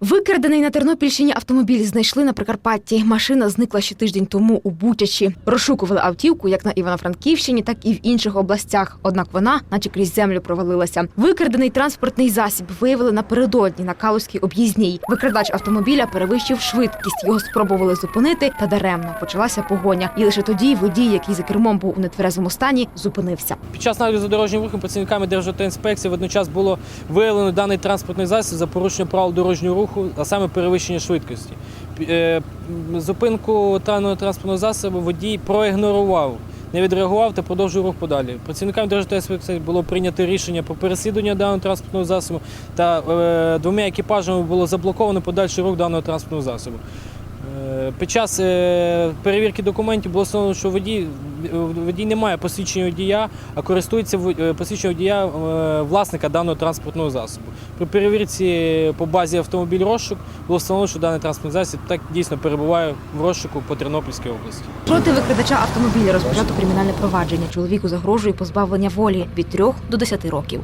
Викрадений на Тернопільщині автомобіль знайшли на Прикарпатті. Машина зникла ще тиждень тому у Бучачі. Розшукували автівку як на Івано-Франківщині, так і в інших областях. Однак вона, наче крізь землю, провалилася. Викрадений транспортний засіб виявили напередодні на Калузькій об'їзній. Викрадач автомобіля перевищив швидкість. Його спробували зупинити, та даремно почалася погоня. І лише тоді водій, який за кермом був у нетверезому стані, зупинився. Під час нагляду дорожнім рухом працівниками Державтоінспекції водночас було виявлено даний транспортний засіб за порушення правил дорожнього руху, а саме перевищення швидкості. Е, Зупинку даного транспортного засобу водій проігнорував, не відреагував та продовжив рух подалі. Працівникам Державтоінспекції було прийнято рішення про переслідування даного транспортного засобу та е, двома екіпажами було заблоковано подальший рух даного транспортного засобу. Е, Під час е, перевірки документів було встановлено, що водій, водій не має посвідчення водія, а користується е, посвідченням водія е, власника даного транспортного засобу. При перевірці по базі автомобіль розшук було встановлено, що даний транспортний засіб так дійсно перебуває в розшуку по Тернопільській області. Проти викрадача автомобіля розпочато кримінальне провадження. Чоловіку загрожує позбавлення волі від 3 до 10 років.